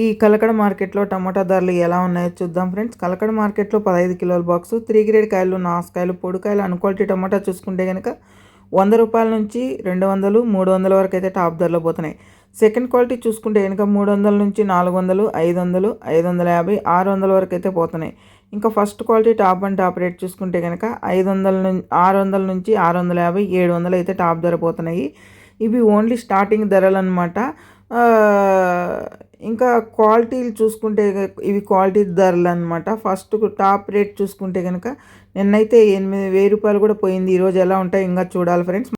ఈ కలకడ మార్కెట్లో టమాటా ధరలు ఎలా ఉన్నాయో చూద్దాం ఫ్రెండ్స్. కలకడ మార్కెట్లో పదహైదు కిలోల బాక్సు త్రీ గ్రేడ్ కాయలు నాసుకాయలు పొడికాయలు అన్క్వాలిటీ టమాటా చూసుకుంటే కనుక వంద రూపాయల నుంచి రెండు వందలు మూడు వందల వరకు అయితే టాప్ ధరలో పోతున్నాయి. సెకండ్ క్వాలిటీ చూసుకుంటే కనుక మూడు వందల నుంచి నాలుగు వందలు ఐదు వందలు ఐదు వందల యాభై ఆరు వందల వరకు అయితే పోతున్నాయి. ఇంకా first quality top and top rate చూసుకుంటే కనుక ఐదు వందల నుంచి ఆరు వందల నుంచి ఆరు వందల యాభై ఏడు వందలు అయితే టాప్ ధర పోతున్నాయి. ఇవి ఓన్లీ స్టార్టింగ్ ధరలు అనమాట ఇంకా క్వాలిటీలు చూసుకుంటే ఇవి క్వాలిటీ ధరలు అనమాట ఫస్ట్ టాప్ రేట్ చూసుకుంటే కనుక నిన్నైతే ఎనిమిది వెయ్యి రూపాయలు కూడా పోయింది. ఈరోజు ఎలా ఉంటాయి ఇంకా చూడాలి ఫ్రెండ్స్.